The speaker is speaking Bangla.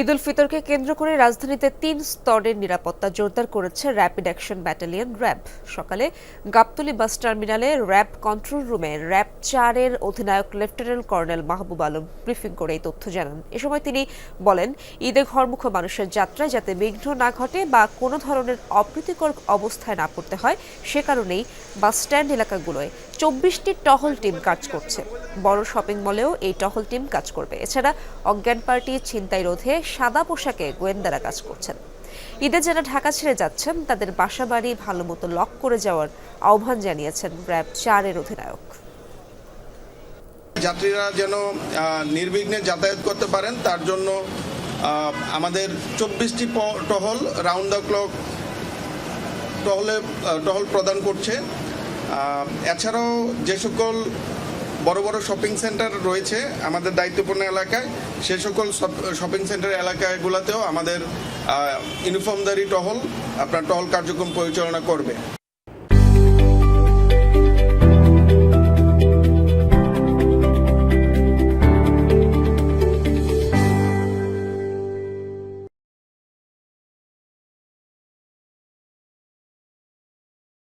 ঈদ উল ফিতরকে কেন্দ্র করে রাজধানীতে তিন স্তরের নিরাপত্তা জোরদার করেছে র্যাপিড অ্যাকশন ব্যাটালিয়ন র্যাব সকালে গাবতলী বাস টার্মিনালে র্যাব কন্ট্রোল রুমে র্যাব চারের অধিনায়ক lieutenant colonel Mahbub Alam briefing করে এই তথ্য জানান। এ সময় তিনি বলেন, ঈদে ঘরমুখ মানুষের যাত্রায় যাতে বিঘ্ন না ঘটে বা কোনো ধরনের অপ্রীতিকর অবস্থায় না পড়তে হয়, সে কারণেই বাস স্ট্যান্ড এলাকাগুলোয় চব্বিশটি টহল টিম কাজ করছে। বড় শপিং মলেও এই টহল টিম কাজ করবে। এছাড়া অজ্ঞান পার্টি ছিনতাই রোধে সাদা পোশাকে গোয়েন্দারা কাজ করছেন। ঈদে যারা ঢাকা ছেড়ে যাচ্ছেন, তাদের বাসা বাড়ি ভালো মতো লক করে যাওয়ার আহ্বান জানিয়েছেন র্যাব চারের অধিনায়ক। যাত্রীরা যেন নির্বিঘ্নে যাতায়াত করতে পারেন, তার জন্য আমাদের চব্বিশটি টহল রাউন্ড দ্য ক্লক টহলে টহল প্রদান করছে। এছাড়াও যে সকল বড় বড় শপিং সেন্টার রয়েছে আমাদের দায়িত্বপূর্ণ এলাকায়। সে সকল শপিং সেন্টার এলাকাগুলোতেও আমাদের ইউনিফর্মদারি টহল, আপনার টহল কার্যক্রম পরিচালনা করবে।